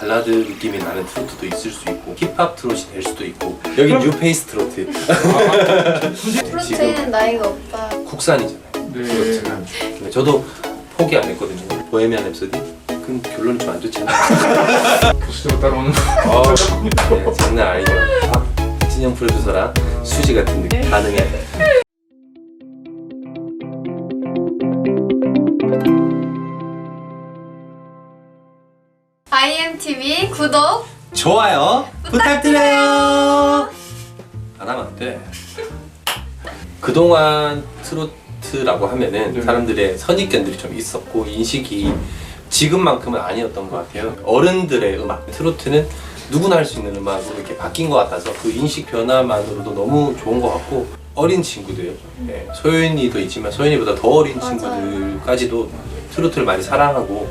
발라드 느낌이 나는 트로트도 있을 수 있고 힙합 트롯이 될 수도 있고 여기 뉴페이스 트로트. 프로테인은 나이가 없다. 국산이잖아요. 네. 근데 저도 포기 안 했거든요. 보헤미안 랩소디? 그럼 결론이 좀 안 좋잖아요. 부수적으로 따라오는 거. 어, 네, 장난 아니죠 박진영 프로듀서랑 수지 같은 느낌. 가능해 IMTV 구독. 좋아요 부탁드려요 안 하면 안 돼 그동안 트로트라고 하면은 네. 사람들의 선입견들이 좀 있었고 인식이 지금만큼은 아니었던 것 같아요 어른들의 음악 트로트는 누구나 할 수 있는 음악으로 이렇게 바뀐 것 같아서 그 인식 변화만으로도 너무 좋은 것 같고 어린 친구들 네, 소연이도 있지만 소연이보다 더 어린 맞아요. 친구들까지도 트로트를 많이 사랑하고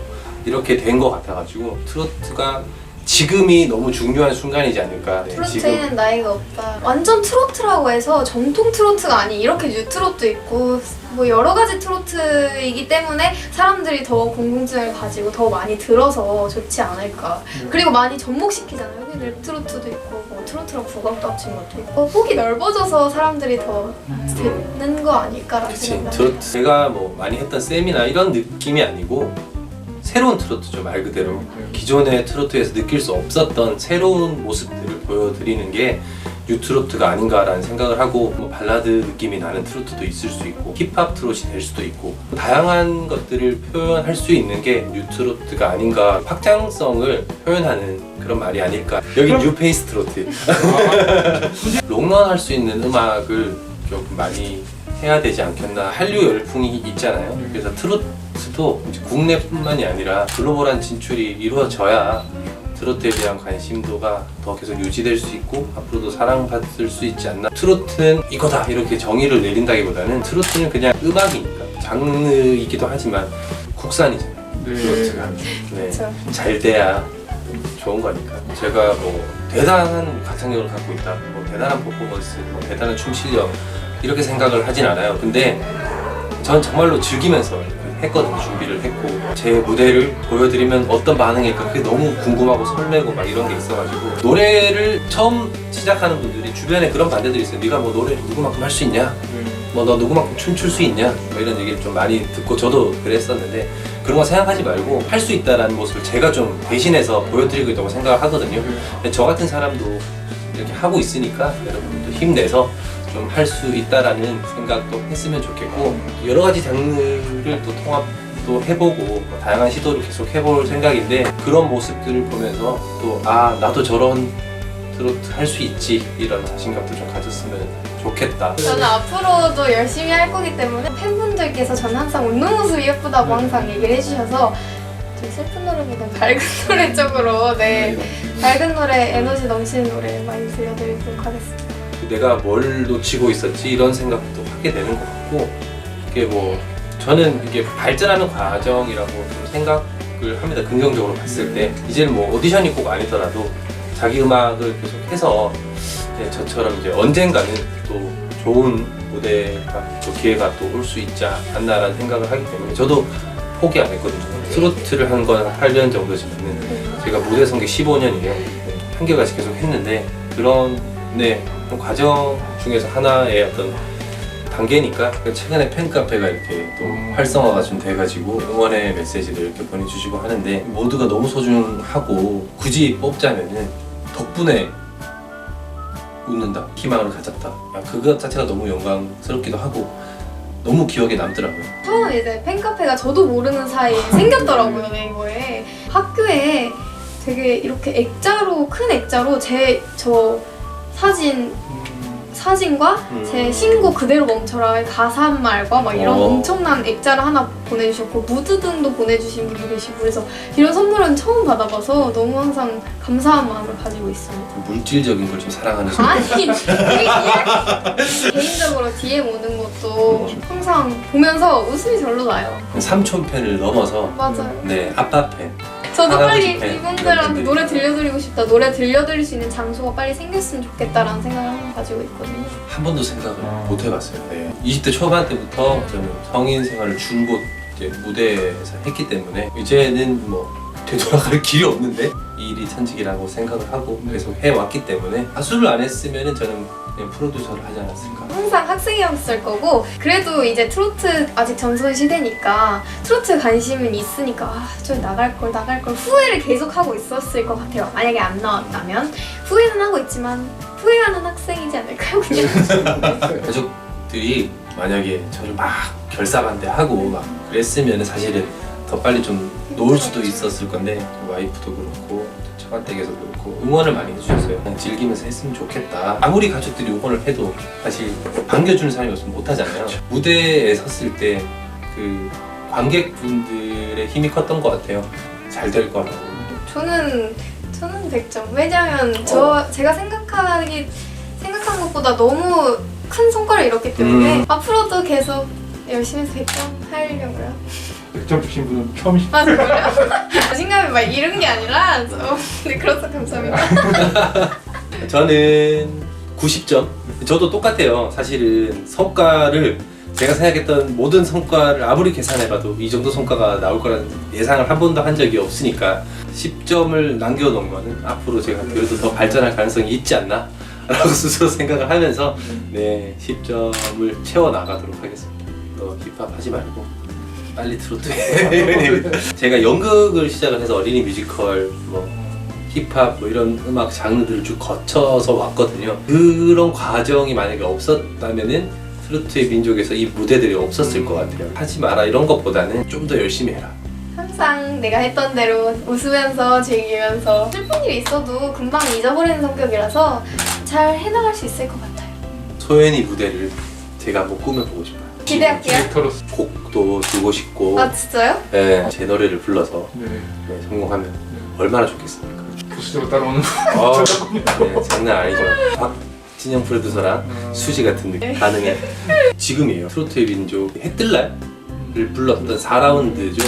이렇게 된 것 같아가지고 트로트가 지금이 너무 중요한 순간이지 않을까 네, 프로테인은 나이가 없다. 완전 트로트라고 해서 정통 트로트가 아닌 이렇게 뉴트로트도 있고 뭐 여러 가지 트로트이기 때문에 사람들이 더 궁금증을 가지고 더 많이 들어서 좋지 않을까. 그리고 많이 접목시키잖아요. 여기 랩 트로트도 있고 뭐 트로트랑 국악도 합친 것도 있고 폭이 넓어져서 사람들이 더 듣는 거 아닐까라는 그치 생각이 트로트 제가 뭐 많이 했던 세미나 이런 느낌이 아니고 새로운 트로트죠 말 그대로. 기존의 트로트에서 느낄 수 없었던 새로운 모습들을 보여드리는 게 뉴트로트가 아닌가라는 생각을 하고 뭐 발라드 느낌이 나는 트로트도 있을 수 있고 힙합 트롯이 될 수도 있고 다양한 것들을 표현할 수 있는 게 뉴트로트가 아닌가 확장성을 표현하는 그런 말이 아닐까. 여기 뉴페이스 트로트. 롱런 할 수 있는 음악을 좀 많이 해야 되지 않겠나. 한류 열풍이 있잖아요. 그래서 트로트 도 이제 국내뿐만이 아니라 글로벌한 진출이 이루어져야 트로트에 대한 관심도가 더 계속 유지될 수 있고 앞으로도 사랑받을 수 있지 않나. 트로트는 이거다 이렇게 정의를 내린다기보다는 트로트는 그냥 음악이니까 장르이기도 하지만 국산이잖아요. 트로트가. 네. 잘 돼야 좋은 거니까. 제가 뭐 대단한 가창력을 갖고 있다. 뭐 대단한 퍼포먼스 뭐 대단한 춤 실력 이렇게 생각을 하진 않아요. 근데 전 정말로 즐기면서 했거든요. 준비를 했고 제 무대를 보여드리면 어떤 반응일까 그게 너무 궁금하고 설레고 막 이런 게 있어가지고 노래를 처음 시작하는 분들이 주변에 그런 반대들이 있어요. 네가 뭐 노래를 누구만큼 할 수 있냐? 뭐 너 누구만큼 춤출 수 있냐? 뭐 이런 얘기를 좀 많이 듣고 저도 그랬었는데 그런 거 생각하지 말고 할 수 있다라는 모습을 제가 좀 대신해서 보여드리고 있다고 생각을 하거든요. 근데 저 같은 사람도 이렇게 하고 있으니까 여러분도 힘내서 좀 할 수 있다라는 생각도 했으면 좋겠고 여러 가지 장르를 또 통합도 해보고 뭐 다양한 시도를 계속 해볼 생각인데 그런 모습들을 보면서 또 아 나도 저런 트로트 할 수 있지 이런 자신감도 좀 가졌으면 좋겠다. 저는 앞으로도 열심히 할 거기 때문에 팬분들께서 저는 항상 웃는 모습이 예쁘다고 항상 얘기를 해주셔서 좀 슬픈 노래보다는 밝은 노래 쪽으로 네. 밝은 노래 에너지 넘치는 노래 많이 들려드리도록 하겠습니다. 내가 뭘 놓치고 있었지 이런 생각도 하게 되는 것 같고 이게 뭐 저는 이게 발전하는 과정이라고 좀 생각을 합니다. 긍정적으로 봤을 때. 이제는 뭐 오디션이 꼭 아니더라도 자기 음악을 계속해서 이제 저처럼 이제 언젠가는 또 좋은 무대가 또 기회가 또 올 수 있지 않나라는 생각을 하기 때문에 저도 포기 안 했거든요. 트로트를 한 건 8년 정도지만은 제가 무대 성계 15년이에요. 한결같이 계속 했는데 그런 네, 좀 과정 중에서 하나의 어떤 단계니까 최근에 팬카페가 이렇게 또 음. 활성화가 좀 돼가지고 응원의 메시지를 이렇게 보내주시고 하는데 모두가 너무 소중하고 굳이 뽑자면은 덕분에 웃는다 희망을 가졌다. 야, 그것 자체가 너무 영광스럽기도 하고 너무 기억에 남더라고요. 처음 이제 팬카페가 저도 모르는 사이에 생겼더라고요 네이버에. 학교에 되게 이렇게 액자로 큰 액자로 제 저 사진 사진과 음. 제 신고 그대로 멈춰라의 가사 한 말과 막 이런 어. 엄청난 액자를 하나 보내주셨고 무드 등도 보내주신 분도 계시고 그래서 이런 선물은 처음 받아봐서 너무 항상 감사한 마음을 가지고 있습니다. 물질적인 걸 좀 사랑하는 분 아니 개인적으로 DM 오는 것도 항상 보면서 웃음이 절로 나요. 삼촌 팬을 넘어서 맞아요. 네 아빠 팬 저도 빨리 팬, 이분들한테 노래 들려드리고 싶다. 노래 들려드릴 수 있는 장소가 빨리 생겼으면 좋겠다라는 생각을 항상 가지고 있거든요. 한 번도 생각을 아. 못 해봤어요. 네. 20대 초반 때부터 저는 성인 생활을 줄곧 이제 무대에서 했기 때문에 이제는 뭐 되돌아갈 길이 없는데 이 일이 천직이라고 생각을 하고 계속 해왔기 때문에 가수를 안 했으면 저는 그냥 프로듀서를 하지 않았을까 항상 학생이었을 거고 그래도 이제 트로트 아직 전성 시대니까 트로트 관심은 있으니까 아, 좀 나갈 걸 나갈 걸 후회를 계속 하고 있었을 것 같아요. 만약에 안 나왔다면 후회는 하고 있지만 후회하는 학생이지 않을까요? 그냥 가족들이 만약에 저를 막 결사반대하고 막 그랬으면 사실은 더 빨리 좀 놓을 수도 있었을 건데 와이프도 그렇고 처가댁에서 그렇고 응원을 많이 해주셨어요. 그냥 즐기면서 했으면 좋겠다. 아무리 가족들이 응원을 해도 사실 반겨주는 사람이 없으면 못하잖아요. 무대에 섰을 때 그 관객분들의 힘이 컸던 것 같아요. 잘 될 거라고. 저는 저는 100점. 왜냐면 저 제가 생각하기 생각한 것보다 너무 큰 성과를 이뤘기 때문에 음. 앞으로도 계속 열심히 해서 100점 하려고요. 100점 주신 분은 처음이시죠? 아 정말요? 자신감이 막 이런 게 아니라 저 네, 그렇다 감사합니다. 저는 90점. 저도 똑같아요. 사실은 성과를 제가 생각했던 모든 성과를 아무리 계산해봐도 이 정도 성과가 나올 거라는 예상을 한 번도 한 적이 없으니까 10점을 남겨놓은 거는 앞으로 제가 그래도 더 발전할 가능성이 있지 않나? 라고 스스로 생각을 하면서 네 10점을 채워 나가도록 하겠습니다. 너 힙합 하지 말고 빨리 트로트 해. 제가 연극을 시작을 해서 어린이 뮤지컬 뭐 힙합 뭐 이런 음악 장르들을 쭉 거쳐서 왔거든요. 그런 과정이 만약에 없었다면은 트로트의 민족에서 이 무대들이 없었을 것 같아요. 하지 마라 이런 것보다는 좀 더 열심히 해라. 항상 내가 했던 대로 웃으면서 즐기면서 슬픈 일이 있어도 금방 잊어버리는 성격이라서 잘 해나갈 수 있을 것 같아요. 소연이 무대를 제가 한번 꾸며보고 싶어요. 기대할게요. 디렉터로서 곡도 주고 싶고 아 진짜요? 네, 제 노래를 불러서 네. 네, 성공하면 얼마나 좋겠습니까? 부수적으로 따라오는 아, 네, 장난 아니죠. 박진영 프로듀서랑 수지 같은 느낌 가능해. 지금이에요. 트로트의 민족 해뜰날을 불렀던 4라운드죠.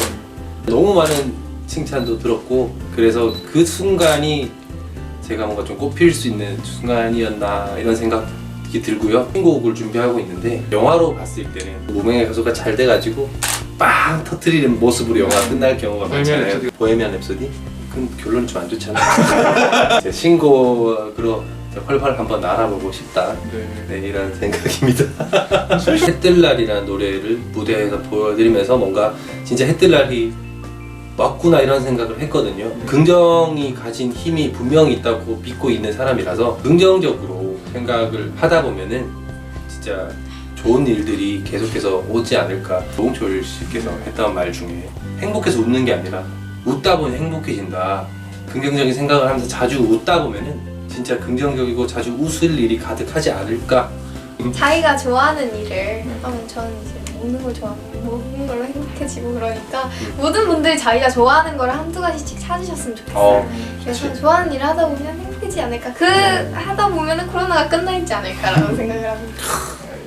너무 많은 칭찬도 들었고 그래서 그 순간이 제가 뭔가 좀 꼽힐 수 있는 순간이었나 이런 생각 이 들고요. 신곡을 준비하고 있는데 영화로 봤을 때는 무명의 가수가 잘 돼가지고 빵 터트리는 모습으로 영화가 끝날 경우가 많잖아요. 보헤미안 랩소디? 그럼 결론이 좀 안 좋잖아요. 제 신곡으로 활활 한번 날아보고 싶다. 네. 네, 이런 생각입니다. 해뜰날이라는 노래를 무대에서 보여드리면서 뭔가 진짜 해뜰날이 왔구나 이런 생각을 했거든요. 긍정이 가진 힘이 분명히 있다고 믿고 있는 사람이라서 긍정적으로 생각을 하다 보면은 진짜 좋은 일들이 계속해서 오지 않을까. 노홍철 씨께서 했던 말 중에 행복해서 웃는 게 아니라 웃다 보면 행복해진다. 긍정적인 생각을 하면서 자주 웃다 보면은 진짜 긍정적이고 자주 웃을 일이 가득하지 않을까. 자기가 좋아하는 일을 하면 저는 이제 먹는 걸 좋아하고 먹는 걸로 행복해지고 그러니까 모든 분들이 자기가 좋아하는 걸 한두 가지씩 찾으셨으면 좋겠어요. 어, 그래서 그치. 좋아하는 일을 하다 보면 행복해지지 않을까. 그 하다 보면은 코로나가 끝나 있지 않을까라는 생각을 합니다.